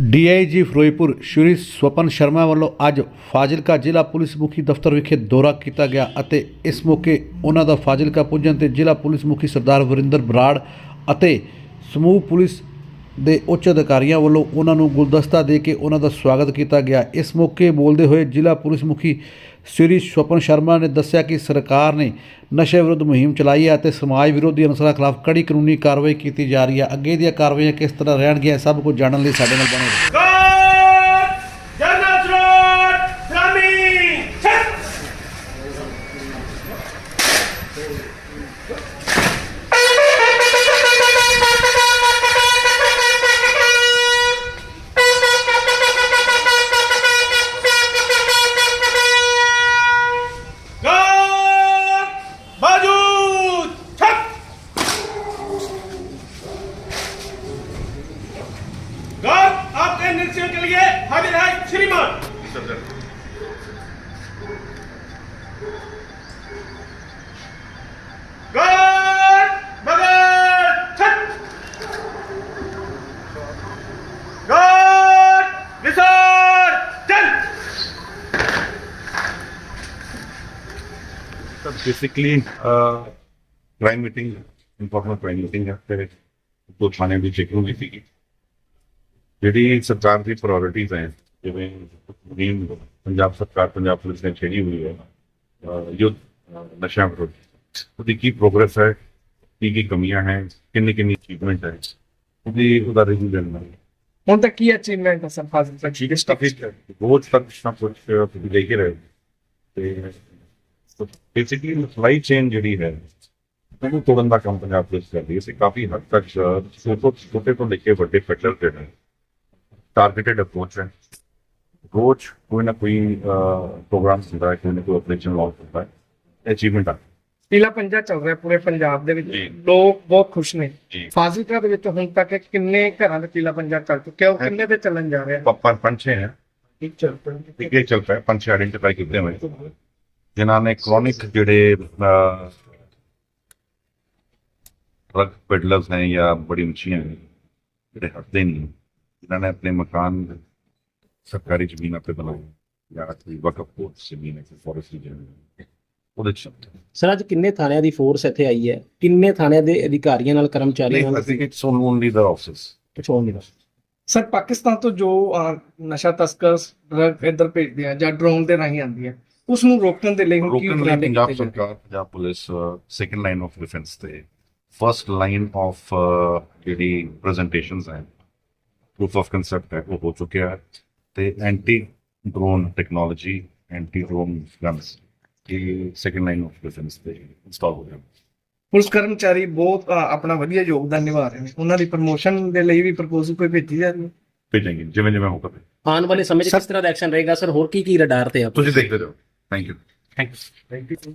DIG Firozpur Shri Swapan Sharma ਵੱਲੋਂ ਅੱਜ ਫਾਜ਼ਿਲਕਾ ਜ਼ਿਲ੍ਹਾ ਪੁਲਿਸ ਮੁਖੀ ਦਫ਼ਤਰ ਵਿਖੇ ਦੌਰਾ ਕੀਤਾ ਗਿਆ ਅਤੇ ਇਸ ਮੌਕੇ ਉਹਨਾਂ ਦਾ ਫਾਜ਼ਿਲਕਾ ਪੁੱਜਣ ਤੇ ਜ਼ਿਲ੍ਹਾ ਪੁਲਿਸ ਮੁਖੀ ਸਰਦਾਰ ਵਰਿੰਦਰ ਬਰਾੜ ਅਤੇ ਸਮੂਹ ਪੁਲਿਸ ਦੇ ਉੱਚ ਅਧਿਕਾਰੀਆਂ ਵੱਲੋਂ ਉਹਨਾਂ ਨੂੰ ਗੁਲਦਸਤਾ ਦੇ ਕੇ ਉਹਨਾਂ ਦਾ ਸਵਾਗਤ ਕੀਤਾ ਗਿਆ। ਇਸ ਮੌਕੇ ਬੋਲਦੇ ਹੋਏ ਜ਼ਿਲ੍ਹਾ ਪੁਲਿਸ ਮੁਖੀ ਸ੍ਰੀ ਸਵਪਨ ਸ਼ਰਮਾ ਨੇ ਦੱਸਿਆ ਕਿ ਸਰਕਾਰ ਨੇ ਨਸ਼ੇ ਵਿਰੁੱਧ ਮੁਹਿੰਮ ਚਲਾਈ ਹੈ ਅਤੇ ਸਮਾਜ ਵਿਰੋਧੀ ਅਨਸਰਾਂ ਖਿਲਾਫ ਕੜੀ ਕਾਨੂੰਨੀ ਕਾਰਵਾਈ ਕੀਤੀ ਜਾ ਰਹੀ ਹੈ। ਅੱਗੇ ਦੀਆਂ ਕਾਰਵਾਈਆਂ ਕਿਸ ਤਰ੍ਹਾਂ ਰਹਿਣਗੀਆਂ ਸਭ ਕੁਝ ਜਾਣਨ ਲਈ ਸਾਡੇ ਨਾਲ ਬਣੇ ਰਹੋ। के निरीक्षण के लिए हाजिर है श्रीमान basically crime meeting informal crime meeting है फिर दो थाने भी चेकिंग हुई थी ਜਿਹੜੀ ਸਰਕਾਰ ਦੀ ਪ੍ਰਾਇੋਰਟੀਜ਼ ਹੈ ਜਿਵੇਂ ਮੁਹਿੰਮ ਪੰਜਾਬ ਸਰਕਾਰ ਪੰਜਾਬ ਪੁਲਿਸ ਨੇ ਛੇੜੀ ਹੋਈ ਹੈ ਯੁੱਧ ਨਸ਼ਾ ਵਿਰੁੱਧ। ਉਹਦੀ ਕੀ ਪ੍ਰੋਗਰੈਸ ਹੈ ਕੀ ਕੀ ਕਮੀਆਂ ਹੈ ਕਿੰਨੀ ਕਿੰਨੀ ਅਚੀਵਮੈਂਟ ਹੈ ਉਹਦੀ ਉਹਦਾ ਰਿਵਿਊ ਲੈਣਾ ਹੁਣ ਤੱਕ ਕੀ ਅਚੀਵਮੈਂਟ ਹੈ ਸਰ ਫਾਜ਼ਿਲ ਤੱਕ ਠੀਕ ਹੈ। ਸਟਫ ਰੋਜ਼ ਤੱਕ ਕੁਛ ਨਾ ਕੁਛ ਤੁਸੀਂ ਕੇ ਰਹੇ ਤੇ ਬੇਸਿਕਲੀ ਸਪਲਾਈ ਚੇਨ ਜਿਹੜੀ ਹੈ ਉਹਨੂੰ ਤੋੜਨ ਦਾ ਕੰਮ ਪੰਜਾਬ ਪੁਲਿਸ ਕਰ ਰਹੀ ਹੈ। ਤੇ ਕਾਫੀ ਹੱਦ ਤੱਕ ਛੋਟੇ ਤੋਂ ਲੈ ਕੇ ਵੱਡੇ ਫੈਕਟਰ ਤੇ ਹੈ ਟਾਰਗੇਟਡ ਅਪਰੋਚ ਹੈ ਰੋਜ਼ ਕੋਈ ਨਾ ਕੋਈ ਪ੍ਰੋਗਰਾਮ ਹੁੰਦਾ ਹੈ ਕੋਈ ਨਾ ਕੋਈ ਆਪਰੇਸ਼ਨ ਲਾਂਚ ਹੁੰਦਾ ਹੈ ਅਚੀਵਮੈਂਟ ਆ ਪੀਲਾ ਪੰਜਾ ਚੱਲ ਰਿਹਾ ਪੂਰੇ ਪੰਜਾਬ ਦੇ ਵਿੱਚ ਜੀ। ਲੋਕ ਬਹੁਤ ਖੁਸ਼ ਨੇ ਜੀ ਫਾਜ਼ਿਲਕਾ ਦੇ ਵਿੱਚ ਹੁਣ ਤੱਕ ਕਿੰਨੇ ਘਰਾਂ ਦੇ ਪੀਲਾ ਪੰਜਾ ਚੱਲ ਚੁੱਕਿਆ ਉਹ ਕਿੰਨੇ ਤੇ ਚੱਲਣ ਜਾ ਰਿਹਾ ਪੱਪਾ ਪੰਛੇ ਹੈ ਇੱਕ ਚੱਲ ਪਿਆ ਠੀਕ ਹੈ ਚੱਲ ਪਿਆ ਪੰਛੇ ਆਇਡੈਂਟੀਫਾਈ ਕੀਤੇ ਹੋਏ ਜਿਨ੍ਹਾਂ ਨੇ ਕ੍ਰੋਨਿਕ ਜਿਹੜੇ ਡਰਗ ਪੈਡਲਰਸ हैं या बड़ी मच्छियां हैं ਜਿਹੜੇ ਹਟਦੇ ਨਹੀਂ ਜਿਨ੍ਹਾਂ ਨੇ ਆਪਣੇ ਮਕਾਨ ਸਰਕਾਰੀ ਜ਼ਮੀਨਾਂ ਤੇ ਬਣਾਏ ਜਾਂ ਕੋਈ ਵਕਫ ਕੋਰਟ ਜ਼ਮੀਨ ਹੈ ਫੋਰੈਸਟ ਰੀਜਨ ਉਹਦੇ ਚ ਸਰ ਅੱਜ ਕਿੰਨੇ ਥਾਣਿਆਂ ਦੀ ਫੋਰਸ ਇੱਥੇ ਆਈ ਹੈ? ਕਿੰਨੇ ਥਾਣਿਆਂ ਦੇ ਅਧਿਕਾਰੀਆਂ ਨਾਲ ਕਰਮਚਾਰੀਆਂ ਨਹੀਂ ਨਾਲ? ਅਸੀਂ ਇਟਸ ਓਨਲੀ ਦ ਆਫਿਸ ਪਛਾਣ ਨਹੀਂ ਸਰ ਪਾਕਿਸਤਾਨ ਤੋਂ ਜੋ ਨਸ਼ਾ ਤਸਕਰ ਡਰਗ ਇੱਧਰ ਭੇਜਦੇ ਆ ਜਾਂ ਡਰੋਨ ਦੇ ਰਾਹੀਂ ਆਉਂਦੀ ਹੈ ਉਸ ਨੂੰ ਰੋਕਣ ਦੇ ਲਈ ਹੁਣ ਕੀ ਰੋਕਣ ਲਈ ਪੰਜਾਬ ਕੀਤੇ ਜਾ ਰਹੇ? ਸਰਕਾਰ Punjab police second line of defence ਤੇ ਫਰਸਟ ਲਾਈਨ ਆਫ ਜਿਹੜੀ ਪ੍ਰੈਜੈਂਟੇਸ਼ਨਸ ਹੈ ਪ੍ਰੂਫ ਆਫ ਕੰਸੈਪਟ ਹੈ ਉਹ ਹੋ ਚੁੱਕਿਆ ਹੈ ਤੇ anti drone technology anti drone guns ਇਹ ਸੈਕੰਡ ਲਾਈਨ ਆਫ ਡਿਫੈਂਸ ਤੇ ਇੰਸਟਾਲ ਹੋ ਗਿਆ ਪੁਲਿਸ ਕਰਮਚਾਰੀ ਬਹੁਤ ਆਪਣਾ ਵਧੀਆ ਯੋਗਦਾਨ ਨਿਭਾ ਰਹੇ ਨੇ ਉਹਨਾਂ ਦੀ ਪ੍ਰਮੋਸ਼ਨ ਦੇ ਲਈ ਵੀ ਪ੍ਰਪੋਜ਼ਲ ਕੋਈ ਭੇਜੀ ਜਾ ਰਹੀ ਹੈ ਭੇਜਾਂਗੇ ਜਿਵੇਂ ਜਿਵੇਂ ਹੋਗਾ ਆਉਣ ਵਾਲੇ ਸਮੇਂ 'ਚ ਕਿਸ ਤਰ੍ਹਾਂ ਦਾ ਐਕਸ਼ਨ ਰਹੇਗਾ ਸਰ ਹੋਰ ਕੀ ਕੀ ਰਡਾਰ ਤੇ ਆ ਤੁਸੀਂ ਦੇਖਦੇ ਰਹੋ thank you thank you